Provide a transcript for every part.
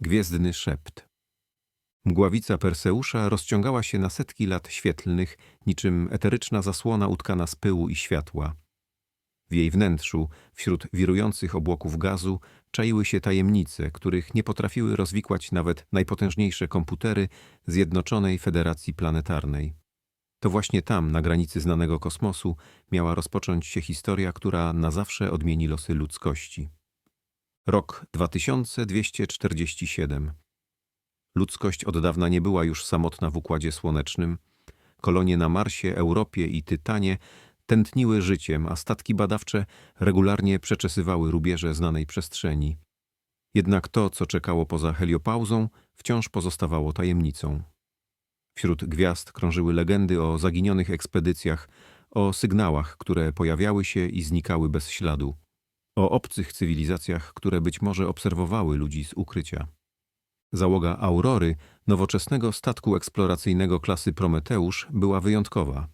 Gwiezdny szept. Mgławica Perseusza rozciągała się na setki lat świetlnych, niczym eteryczna zasłona utkana z pyłu i światła. W jej wnętrzu, wśród wirujących obłoków gazu, czaiły się tajemnice, których nie potrafiły rozwikłać nawet najpotężniejsze komputery Zjednoczonej Federacji Planetarnej. To właśnie tam, na granicy znanego kosmosu, miała rozpocząć się historia, która na zawsze odmieni losy ludzkości. Rok 2247. Ludzkość od dawna nie była już samotna w Układzie Słonecznym. Kolonie na Marsie, Europie i Tytanie tętniły życiem, a statki badawcze regularnie przeczesywały rubieże znanej przestrzeni. Jednak to, co czekało poza heliopauzą, wciąż pozostawało tajemnicą. Wśród gwiazd krążyły legendy o zaginionych ekspedycjach, o sygnałach, które pojawiały się i znikały bez śladu, o obcych cywilizacjach, które być może obserwowały ludzi z ukrycia. Załoga Aurory, nowoczesnego statku eksploracyjnego klasy Prometeusz, była wyjątkowa.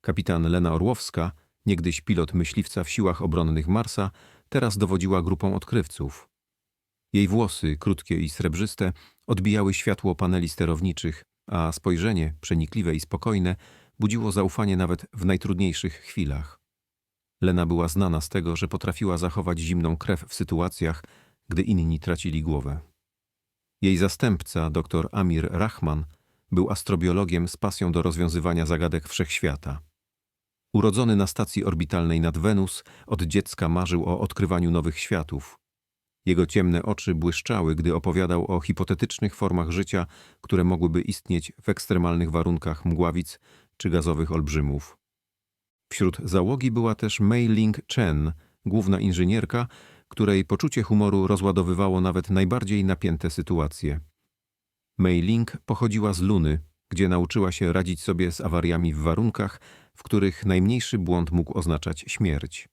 Kapitan Lena Orłowska, niegdyś pilot myśliwca w siłach obronnych Marsa, teraz dowodziła grupą odkrywców. Jej włosy, krótkie i srebrzyste, odbijały światło paneli sterowniczych, a spojrzenie, przenikliwe i spokojne, budziło zaufanie nawet w najtrudniejszych chwilach. Lena była znana z tego, że potrafiła zachować zimną krew w sytuacjach, gdy inni tracili głowę. Jej zastępca, dr Amir Rahman, był astrobiologiem z pasją do rozwiązywania zagadek wszechświata. Urodzony na stacji orbitalnej nad Wenus, od dziecka marzył o odkrywaniu nowych światów. Jego ciemne oczy błyszczały, gdy opowiadał o hipotetycznych formach życia, które mogłyby istnieć w ekstremalnych warunkach mgławic czy gazowych olbrzymów. Wśród załogi była też Mei Ling Chen, główna inżynierka, której poczucie humoru rozładowywało nawet najbardziej napięte sytuacje. Mei Ling pochodziła z Luny, gdzie nauczyła się radzić sobie z awariami w warunkach, w których najmniejszy błąd mógł oznaczać śmierć.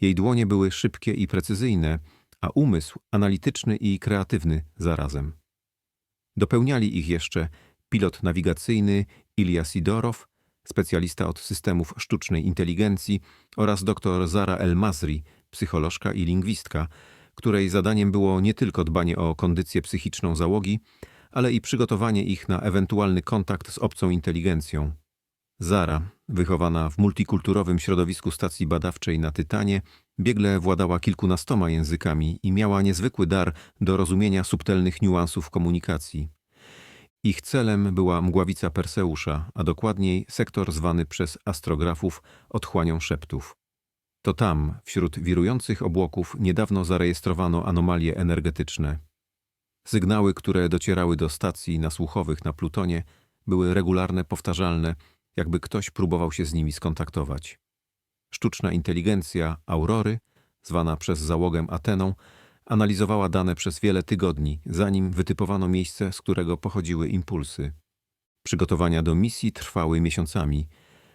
Jej dłonie były szybkie i precyzyjne, a umysł analityczny i kreatywny zarazem. Dopełniali ich jeszcze pilot nawigacyjny Ilya Sidorow, specjalista od systemów sztucznej inteligencji oraz dr Zara El-Mazri, psycholożka i lingwistka, której zadaniem było nie tylko dbanie o kondycję psychiczną załogi, ale i przygotowanie ich na ewentualny kontakt z obcą inteligencją. Zara, wychowana w multikulturowym środowisku stacji badawczej na Tytanie, biegle władała kilkunastoma językami i miała niezwykły dar do rozumienia subtelnych niuansów komunikacji. Ich celem była mgławica Perseusza, a dokładniej sektor zwany przez astrografów otchłanią szeptów. To tam, wśród wirujących obłoków, niedawno zarejestrowano anomalie energetyczne. Sygnały, które docierały do stacji nasłuchowych na Plutonie, były regularne, powtarzalne, jakby ktoś próbował się z nimi skontaktować. Sztuczna inteligencja Aurory, zwana przez załogę Ateną, analizowała dane przez wiele tygodni, zanim wytypowano miejsce, z którego pochodziły impulsy. Przygotowania do misji trwały miesiącami.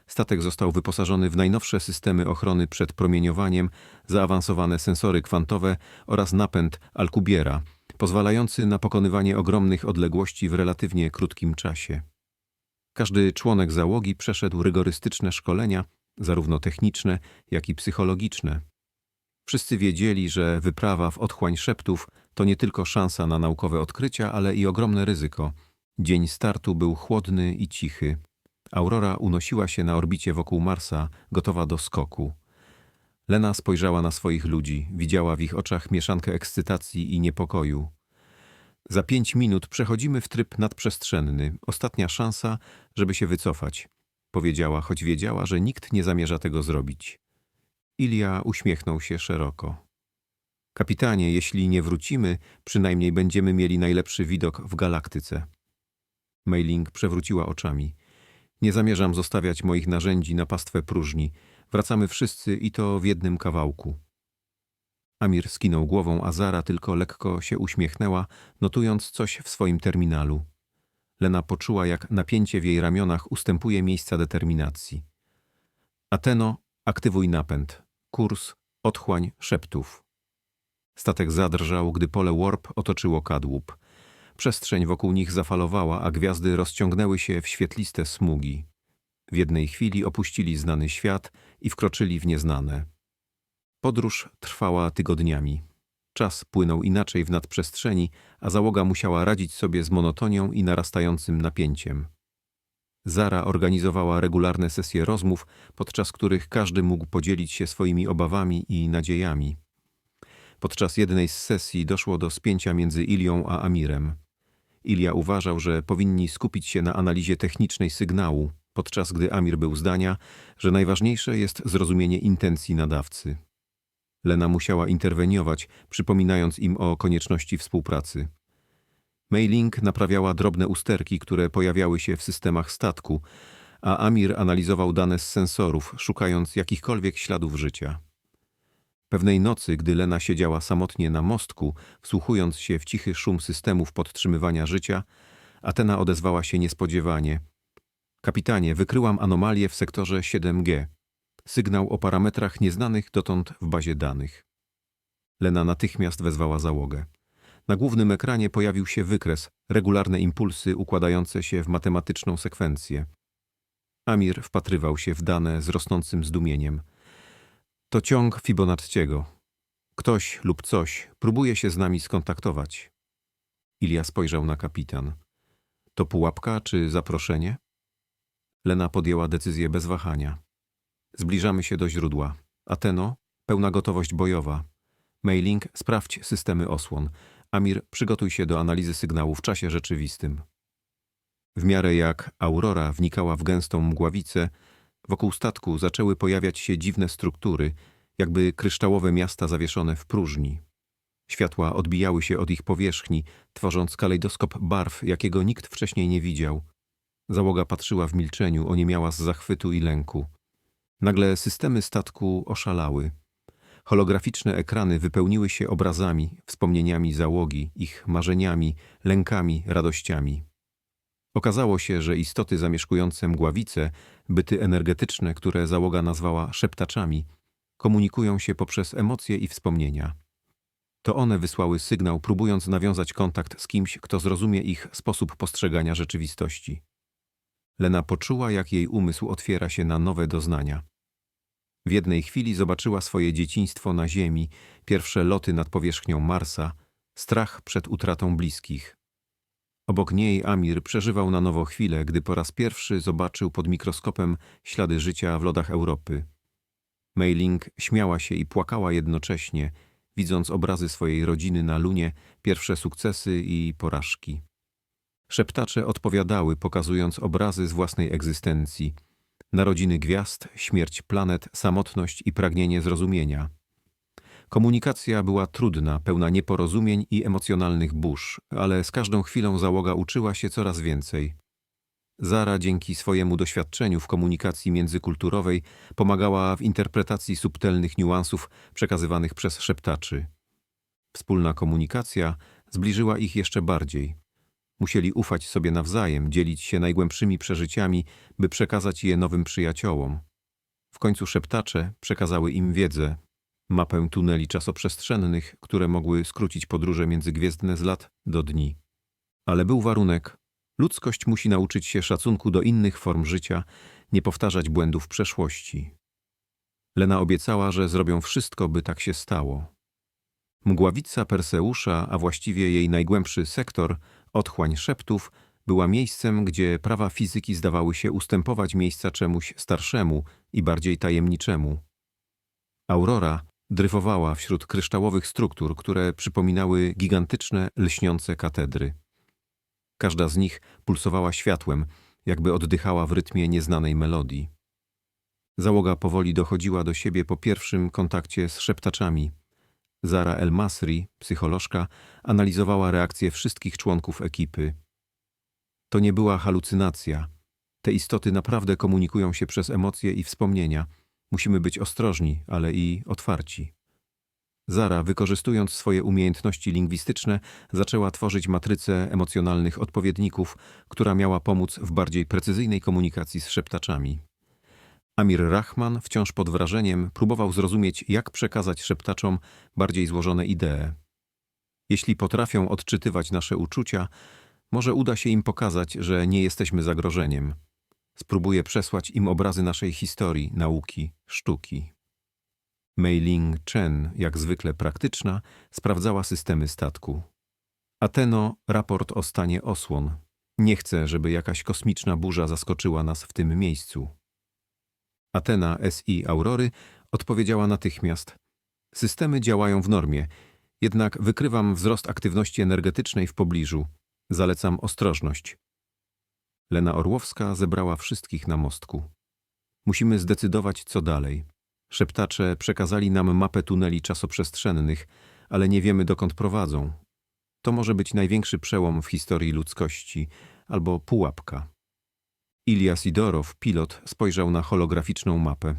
Statek został wyposażony w najnowsze systemy ochrony przed promieniowaniem, zaawansowane sensory kwantowe oraz napęd Alkubiera, pozwalający na pokonywanie ogromnych odległości w relatywnie krótkim czasie. Każdy członek załogi przeszedł rygorystyczne szkolenia, zarówno techniczne, jak i psychologiczne. Wszyscy wiedzieli, że wyprawa w otchłań szeptów to nie tylko szansa na naukowe odkrycia, ale i ogromne ryzyko. Dzień startu był chłodny i cichy. Aurora unosiła się na orbicie wokół Marsa, gotowa do skoku. Lena spojrzała na swoich ludzi, widziała w ich oczach mieszankę ekscytacji i niepokoju. Za pięć minut przechodzimy w tryb nadprzestrzenny, ostatnia szansa, żeby się wycofać, powiedziała, choć wiedziała, że nikt nie zamierza tego zrobić. Ilia uśmiechnął się szeroko. Kapitanie, jeśli nie wrócimy, przynajmniej będziemy mieli najlepszy widok w galaktyce. Mailing przewróciła oczami. Nie zamierzam zostawiać moich narzędzi na pastwę próżni. Wracamy wszyscy i to w jednym kawałku. Amir skinął głową, a Zara tylko lekko się uśmiechnęła, notując coś w swoim terminalu. Lena poczuła, jak napięcie w jej ramionach ustępuje miejsca determinacji. Ateno, aktywuj napęd. Kurs, otchłań, szeptów. Statek zadrżał, gdy pole warp otoczyło kadłub. Przestrzeń wokół nich zafalowała, a gwiazdy rozciągnęły się w świetliste smugi. W jednej chwili opuścili znany świat i wkroczyli w nieznane. Podróż trwała tygodniami. Czas płynął inaczej w nadprzestrzeni, a załoga musiała radzić sobie z monotonią i narastającym napięciem. Zara organizowała regularne sesje rozmów, podczas których każdy mógł podzielić się swoimi obawami i nadziejami. Podczas jednej z sesji doszło do spięcia między Ilią a Amirem. Ilia uważał, że powinni skupić się na analizie technicznej sygnału, podczas gdy Amir był zdania, że najważniejsze jest zrozumienie intencji nadawcy. Lena musiała interweniować, przypominając im o konieczności współpracy. Mailing naprawiała drobne usterki, które pojawiały się w systemach statku, a Amir analizował dane z sensorów, szukając jakichkolwiek śladów życia. Pewnej nocy, gdy Lena siedziała samotnie na mostku, wsłuchując się w cichy szum systemów podtrzymywania życia, Atena odezwała się niespodziewanie. Kapitanie, wykryłam anomalię w sektorze 7G. Sygnał o parametrach nieznanych dotąd w bazie danych. Lena natychmiast wezwała załogę. Na głównym ekranie pojawił się wykres, regularne impulsy układające się w matematyczną sekwencję. Amir wpatrywał się w dane z rosnącym zdumieniem. To ciąg Fibonacciego. Ktoś lub coś próbuje się z nami skontaktować. Ilia spojrzał na kapitan. To pułapka czy zaproszenie? Lena podjęła decyzję bez wahania. Zbliżamy się do źródła. Ateno, pełna gotowość bojowa. Mailing, sprawdź systemy osłon. Amir, przygotuj się do analizy sygnału w czasie rzeczywistym. W miarę jak Aurora wnikała w gęstą mgławicę, wokół statku zaczęły pojawiać się dziwne struktury, jakby kryształowe miasta zawieszone w próżni. Światła odbijały się od ich powierzchni, tworząc kalejdoskop barw, jakiego nikt wcześniej nie widział. Załoga patrzyła w milczeniu, oniemiała z zachwytu i lęku. Nagle systemy statku oszalały. Holograficzne ekrany wypełniły się obrazami, wspomnieniami załogi, ich marzeniami, lękami, radościami. Okazało się, że istoty zamieszkujące mgławice, byty energetyczne, które załoga nazwała szeptaczami, komunikują się poprzez emocje i wspomnienia. To one wysłały sygnał, próbując nawiązać kontakt z kimś, kto zrozumie ich sposób postrzegania rzeczywistości. Lena poczuła, jak jej umysł otwiera się na nowe doznania. W jednej chwili zobaczyła swoje dzieciństwo na Ziemi, pierwsze loty nad powierzchnią Marsa, strach przed utratą bliskich. Obok niej Amir przeżywał na nowo chwilę, gdy po raz pierwszy zobaczył pod mikroskopem ślady życia w lodach Europy. Meiling śmiała się i płakała jednocześnie, widząc obrazy swojej rodziny na lunie, pierwsze sukcesy i porażki. Szeptacze odpowiadały, pokazując obrazy z własnej egzystencji – narodziny gwiazd, śmierć planet, samotność i pragnienie zrozumienia. Komunikacja była trudna, pełna nieporozumień i emocjonalnych burz, ale z każdą chwilą załoga uczyła się coraz więcej. Zara dzięki swojemu doświadczeniu w komunikacji międzykulturowej pomagała w interpretacji subtelnych niuansów przekazywanych przez szeptaczy. Wspólna komunikacja zbliżyła ich jeszcze bardziej. Musieli ufać sobie nawzajem, dzielić się najgłębszymi przeżyciami, by przekazać je nowym przyjaciołom. W końcu szeptacze przekazały im wiedzę, mapę tuneli czasoprzestrzennych, które mogły skrócić podróże międzygwiezdne z lat do dni. Ale był warunek. Ludzkość musi nauczyć się szacunku do innych form życia, nie powtarzać błędów przeszłości. Lena obiecała, że zrobią wszystko, by tak się stało. Mgławica Perseusza, a właściwie jej najgłębszy sektor, Otchłań szeptów była miejscem, gdzie prawa fizyki zdawały się ustępować miejsca czemuś starszemu i bardziej tajemniczemu. Aurora dryfowała wśród kryształowych struktur, które przypominały gigantyczne, lśniące katedry. Każda z nich pulsowała światłem, jakby oddychała w rytmie nieznanej melodii. Załoga powoli dochodziła do siebie po pierwszym kontakcie z szeptaczami – Zara El Masri, psycholożka, analizowała reakcje wszystkich członków ekipy. To nie była halucynacja. Te istoty naprawdę komunikują się przez emocje i wspomnienia. Musimy być ostrożni, ale i otwarci. Zara, wykorzystując swoje umiejętności lingwistyczne, zaczęła tworzyć matrycę emocjonalnych odpowiedników, która miała pomóc w bardziej precyzyjnej komunikacji z szeptaczami. Amir Rahman, wciąż pod wrażeniem, próbował zrozumieć, jak przekazać szeptaczom bardziej złożone idee. Jeśli potrafią odczytywać nasze uczucia, może uda się im pokazać, że nie jesteśmy zagrożeniem. Spróbuję przesłać im obrazy naszej historii, nauki, sztuki. Mei Ling Chen, jak zwykle praktyczna, sprawdzała systemy statku. Ateno, raport o stanie osłon. Nie chcę, żeby jakaś kosmiczna burza zaskoczyła nas w tym miejscu. Atena SI Aurory odpowiedziała natychmiast. Systemy działają w normie, jednak wykrywam wzrost aktywności energetycznej w pobliżu. Zalecam ostrożność. Lena Orłowska zebrała wszystkich na mostku. Musimy zdecydować, co dalej. Szeptacze przekazali nam mapę tuneli czasoprzestrzennych, ale nie wiemy, dokąd prowadzą. To może być największy przełom w historii ludzkości, albo pułapka. Ilja Sidorow, pilot, spojrzał na holograficzną mapę.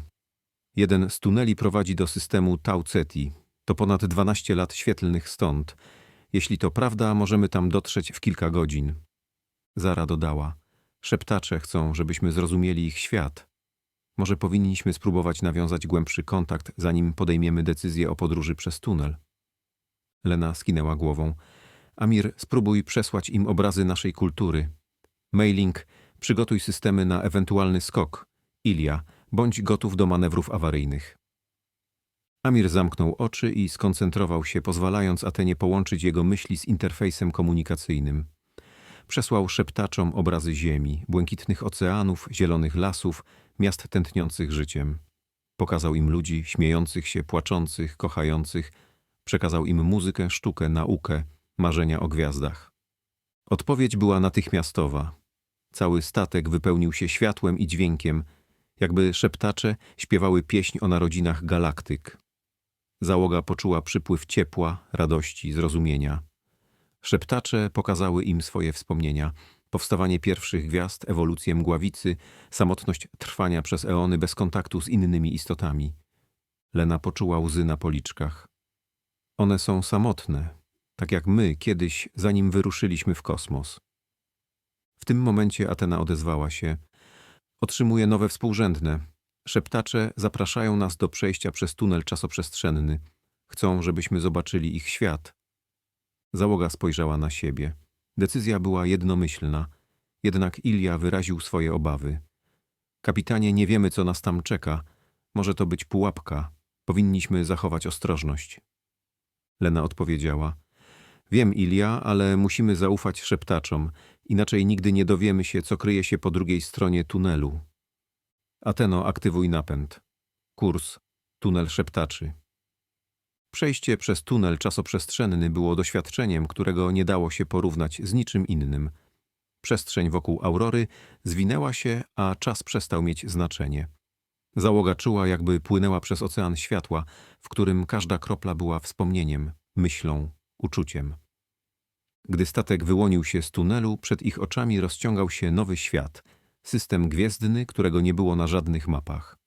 Jeden z tuneli prowadzi do systemu Tau Ceti. To ponad 12 lat świetlnych stąd. Jeśli to prawda, możemy tam dotrzeć w kilka godzin. Zara dodała. Szeptacze chcą, żebyśmy zrozumieli ich świat. Może powinniśmy spróbować nawiązać głębszy kontakt, zanim podejmiemy decyzję o podróży przez tunel. Lena skinęła głową. Amir, spróbuj przesłać im obrazy naszej kultury. Mailing, przygotuj systemy na ewentualny skok. Ilia, bądź gotów do manewrów awaryjnych. Amir zamknął oczy i skoncentrował się, pozwalając Atenie połączyć jego myśli z interfejsem komunikacyjnym. Przesłał szeptaczom obrazy ziemi, błękitnych oceanów, zielonych lasów, miast tętniących życiem. Pokazał im ludzi śmiejących się, płaczących, kochających. Przekazał im muzykę, sztukę, naukę, marzenia o gwiazdach. Odpowiedź była natychmiastowa. Cały statek wypełnił się światłem i dźwiękiem, jakby szeptacze śpiewały pieśń o narodzinach galaktyk. Załoga poczuła przypływ ciepła, radości, zrozumienia. Szeptacze pokazały im swoje wspomnienia, powstawanie pierwszych gwiazd, ewolucję mgławicy, samotność trwania przez eony bez kontaktu z innymi istotami. Lena poczuła łzy na policzkach. One są samotne, tak jak my kiedyś, zanim wyruszyliśmy w kosmos. W tym momencie Atena odezwała się. Otrzymuje nowe współrzędne. Szeptacze zapraszają nas do przejścia przez tunel czasoprzestrzenny. Chcą, żebyśmy zobaczyli ich świat. Załoga spojrzała na siebie. Decyzja była jednomyślna, jednak Ilia wyraził swoje obawy. Kapitanie, nie wiemy, co nas tam czeka. Może to być pułapka. Powinniśmy zachować ostrożność. Lena odpowiedziała. Wiem, Ilia, ale musimy zaufać szeptaczom, inaczej nigdy nie dowiemy się, co kryje się po drugiej stronie tunelu. Ateno, aktywuj napęd. Kurs. Tunel szeptaczy. Przejście przez tunel czasoprzestrzenny było doświadczeniem, którego nie dało się porównać z niczym innym. Przestrzeń wokół aurory zwinęła się, a czas przestał mieć znaczenie. Załoga czuła, jakby płynęła przez ocean światła, w którym każda kropla była wspomnieniem, myślą, uczuciem. Gdy statek wyłonił się z tunelu, przed ich oczami rozciągał się nowy świat, system gwiezdny, którego nie było na żadnych mapach.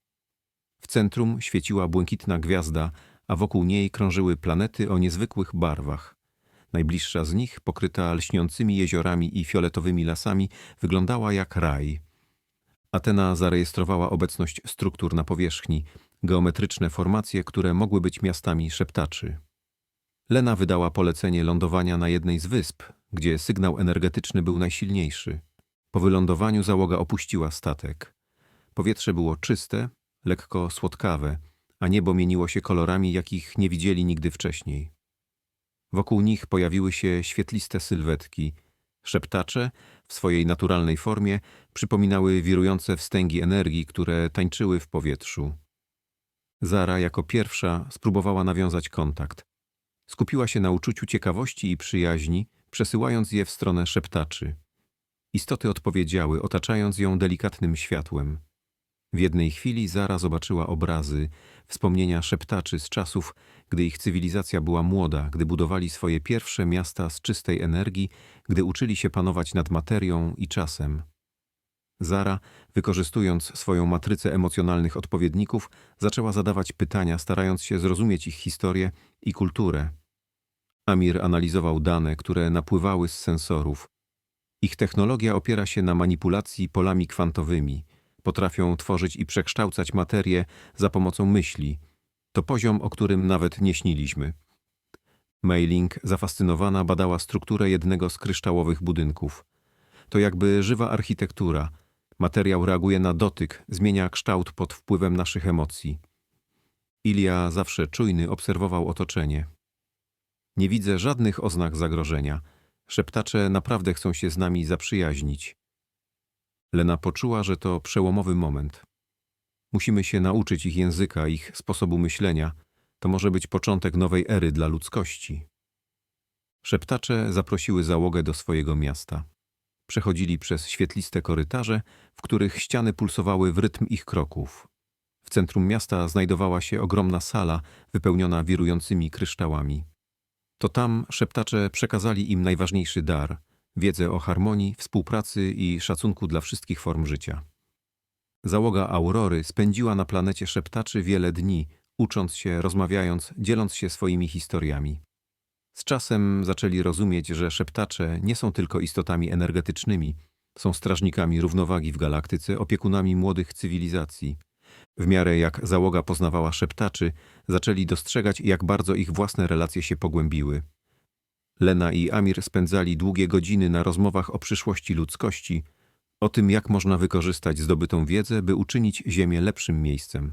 W centrum świeciła błękitna gwiazda, a wokół niej krążyły planety o niezwykłych barwach. Najbliższa z nich, pokryta lśniącymi jeziorami i fioletowymi lasami, wyglądała jak raj. Atena zarejestrowała obecność struktur na powierzchni, geometryczne formacje, które mogły być miastami szeptaczy. Lena wydała polecenie lądowania na jednej z wysp, gdzie sygnał energetyczny był najsilniejszy. Po wylądowaniu załoga opuściła statek. Powietrze było czyste, lekko słodkawe, a niebo mieniło się kolorami, jakich nie widzieli nigdy wcześniej. Wokół nich pojawiły się świetliste sylwetki. Szeptacze, w swojej naturalnej formie, przypominały wirujące wstęgi energii, które tańczyły w powietrzu. Zara jako pierwsza spróbowała nawiązać kontakt. Skupiła się na uczuciu ciekawości i przyjaźni, przesyłając je w stronę szeptaczy. Istoty odpowiedziały, otaczając ją delikatnym światłem. W jednej chwili Zara zobaczyła obrazy, wspomnienia szeptaczy z czasów, gdy ich cywilizacja była młoda, gdy budowali swoje pierwsze miasta z czystej energii, gdy uczyli się panować nad materią i czasem. Zara, wykorzystując swoją matrycę emocjonalnych odpowiedników, zaczęła zadawać pytania, starając się zrozumieć ich historię i kulturę. Amir analizował dane, które napływały z sensorów. Ich technologia opiera się na manipulacji polami kwantowymi. Potrafią tworzyć i przekształcać materię za pomocą myśli. To poziom, o którym nawet nie śniliśmy. Mailing, zafascynowana, badała strukturę jednego z kryształowych budynków. To jakby żywa architektura. Materiał reaguje na dotyk, zmienia kształt pod wpływem naszych emocji. Ilia, zawsze czujny, obserwował otoczenie. Nie widzę żadnych oznak zagrożenia. Szeptacze naprawdę chcą się z nami zaprzyjaźnić. Lena poczuła, że to przełomowy moment. Musimy się nauczyć ich języka, ich sposobu myślenia. To może być początek nowej ery dla ludzkości. Szeptacze zaprosiły załogę do swojego miasta. Przechodzili przez świetliste korytarze, w których ściany pulsowały w rytm ich kroków. W centrum miasta znajdowała się ogromna sala wypełniona wirującymi kryształami. To tam szeptacze przekazali im najważniejszy dar wiedzę o harmonii, współpracy i szacunku dla wszystkich form życia. Załoga Aurory spędziła na planecie szeptaczy wiele dni, ucząc się, rozmawiając, dzieląc się swoimi historiami. Z czasem zaczęli rozumieć, że szeptacze nie są tylko istotami energetycznymi, są strażnikami równowagi w galaktyce, opiekunami młodych cywilizacji. W miarę jak załoga poznawała szeptaczy, zaczęli dostrzegać, jak bardzo ich własne relacje się pogłębiły. Lena i Amir spędzali długie godziny na rozmowach o przyszłości ludzkości, o tym, jak można wykorzystać zdobytą wiedzę, by uczynić Ziemię lepszym miejscem.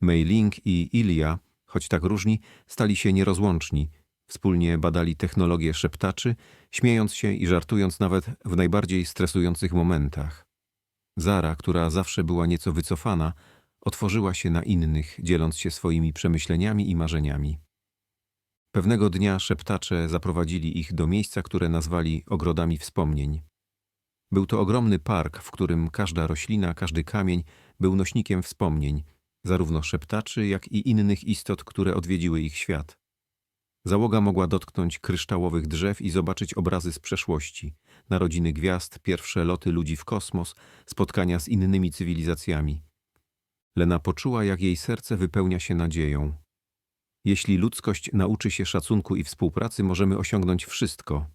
Mei Ling i Ilia, choć tak różni, stali się nierozłączni. Wspólnie badali technologię szeptaczy, śmiejąc się i żartując nawet w najbardziej stresujących momentach. Zara, która zawsze była nieco wycofana, otworzyła się na innych, dzieląc się swoimi przemyśleniami i marzeniami. Pewnego dnia szeptacze zaprowadzili ich do miejsca, które nazwali ogrodami wspomnień. Był to ogromny park, w którym każda roślina, każdy kamień był nośnikiem wspomnień, zarówno szeptaczy, jak i innych istot, które odwiedziły ich świat. Załoga mogła dotknąć kryształowych drzew i zobaczyć obrazy z przeszłości, narodziny gwiazd, pierwsze loty ludzi w kosmos, spotkania z innymi cywilizacjami. Lena poczuła, jak jej serce wypełnia się nadzieją. Jeśli ludzkość nauczy się szacunku i współpracy, możemy osiągnąć wszystko.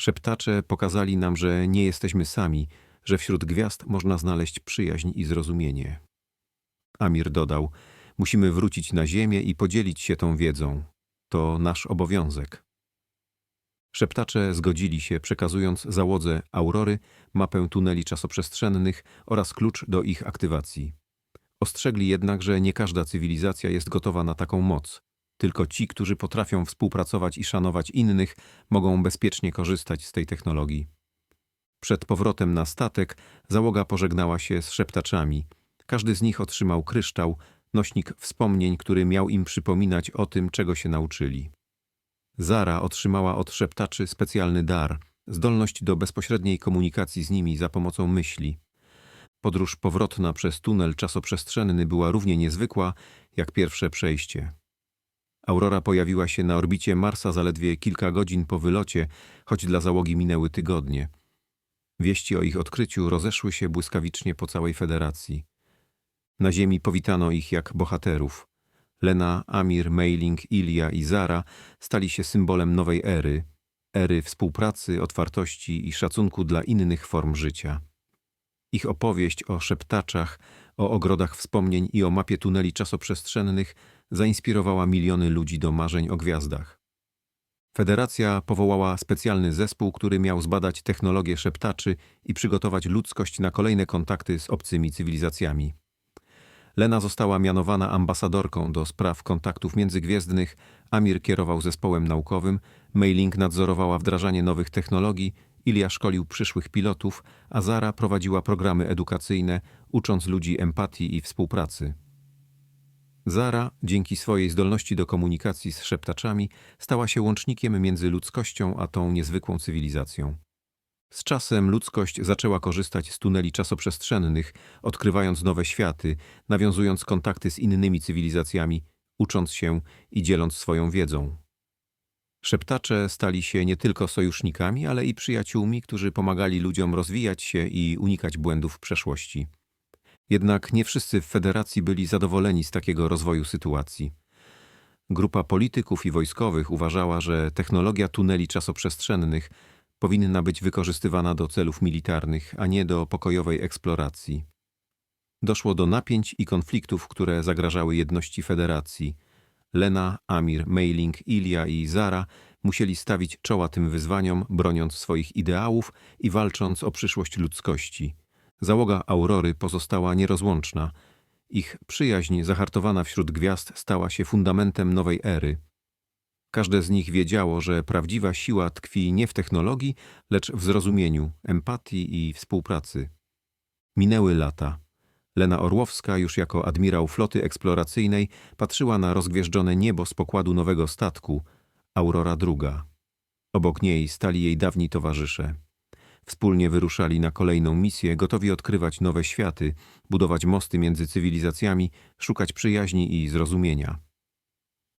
Szeptacze pokazali nam, że nie jesteśmy sami, że wśród gwiazd można znaleźć przyjaźń i zrozumienie. Amir dodał: Musimy wrócić na Ziemię i podzielić się tą wiedzą. To nasz obowiązek. Szeptacze zgodzili się, przekazując załodze Aurory mapę tuneli czasoprzestrzennych oraz klucz do ich aktywacji. Ostrzegli jednak, że nie każda cywilizacja jest gotowa na taką moc. Tylko ci, którzy potrafią współpracować i szanować innych, mogą bezpiecznie korzystać z tej technologii. Przed powrotem na statek załoga pożegnała się z szeptaczami. Każdy z nich otrzymał kryształ, nośnik wspomnień, który miał im przypominać o tym, czego się nauczyli. Zara otrzymała od szeptaczy specjalny dar zdolność do bezpośredniej komunikacji z nimi za pomocą myśli. Podróż powrotna przez tunel czasoprzestrzenny była równie niezwykła jak pierwsze przejście. Aurora pojawiła się na orbicie Marsa zaledwie kilka godzin po wylocie, choć dla załogi minęły tygodnie. Wieści o ich odkryciu rozeszły się błyskawicznie po całej Federacji. Na Ziemi powitano ich jak bohaterów. Lena, Amir, Mailing, Ilia i Zara stali się symbolem nowej ery, ery współpracy, otwartości i szacunku dla innych form życia. Ich opowieść o szeptaczach, o ogrodach wspomnień i o mapie tuneli czasoprzestrzennych zainspirowała miliony ludzi do marzeń o gwiazdach. Federacja powołała specjalny zespół, który miał zbadać technologię szeptaczy i przygotować ludzkość na kolejne kontakty z obcymi cywilizacjami. Lena została mianowana ambasadorką do spraw kontaktów międzygwiezdnych, Amir kierował zespołem naukowym, Mailing nadzorowała wdrażanie nowych technologii, Ilia szkolił przyszłych pilotów, a Zara prowadziła programy edukacyjne, ucząc ludzi empatii i współpracy. Zara, dzięki swojej zdolności do komunikacji z szeptaczami, stała się łącznikiem między ludzkością a tą niezwykłą cywilizacją. Z czasem ludzkość zaczęła korzystać z tuneli czasoprzestrzennych, odkrywając nowe światy, nawiązując kontakty z innymi cywilizacjami, ucząc się i dzieląc swoją wiedzą. Szeptacze stali się nie tylko sojusznikami, ale i przyjaciółmi, którzy pomagali ludziom rozwijać się i unikać błędów przeszłości. Jednak nie wszyscy w federacji byli zadowoleni z takiego rozwoju sytuacji. Grupa polityków i wojskowych uważała, że technologia tuneli czasoprzestrzennych powinna być wykorzystywana do celów militarnych, a nie do pokojowej eksploracji. Doszło do napięć i konfliktów, które zagrażały jedności federacji. Lena, Amir, Mailing, Ilia i Zara musieli stawić czoła tym wyzwaniom, broniąc swoich ideałów i walcząc o przyszłość ludzkości. Załoga Aurory pozostała nierozłączna. Ich przyjaźń zahartowana wśród gwiazd stała się fundamentem nowej ery. Każde z nich wiedziało, że prawdziwa siła tkwi nie w technologii, lecz w zrozumieniu, empatii i współpracy. Minęły lata. Lena Orłowska, już jako admirał floty eksploracyjnej, patrzyła na rozgwieżdżone niebo z pokładu nowego statku, Aurora II. Obok niej stali jej dawni towarzysze. Wspólnie wyruszali na kolejną misję, gotowi odkrywać nowe światy, budować mosty między cywilizacjami, szukać przyjaźni i zrozumienia.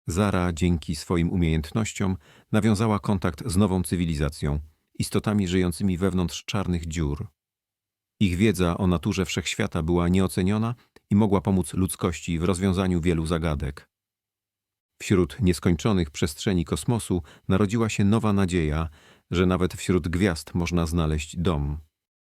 Zara dzięki swoim umiejętnościom nawiązała kontakt z nową cywilizacją, istotami żyjącymi wewnątrz czarnych dziur. Ich wiedza o naturze wszechświata była nieoceniona i mogła pomóc ludzkości w rozwiązaniu wielu zagadek. Wśród nieskończonych przestrzeni kosmosu narodziła się nowa nadzieja, że nawet wśród gwiazd można znaleźć dom.